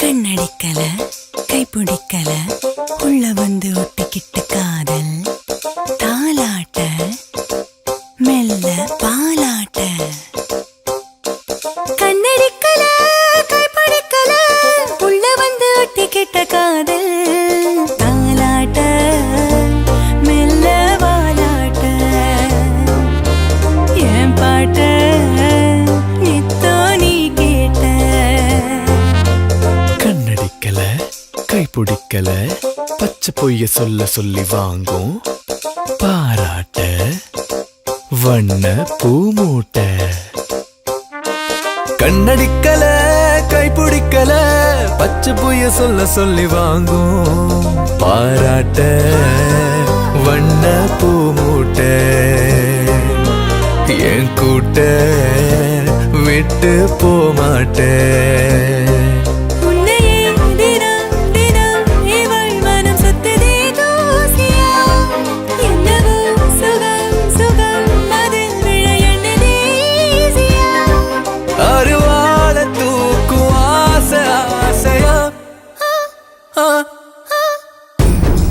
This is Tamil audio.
கண்ணடிக்கல கைப்பிடிக்கல உள்ள வந்து கை பிடிக்கல. பச்சை பொய்ய சொல்ல சொல்லி வாங்கும். பாராட்ட வண்ண பூமூட்ட கண்ணடிக்கல கை பிடிக்கல பச்சை பொய்ய சொல்ல சொல்லி வாங்கும். பாராட்ட வண்ண பூமூட்ட என் கூட்ட விட்டு போமாட்டேன்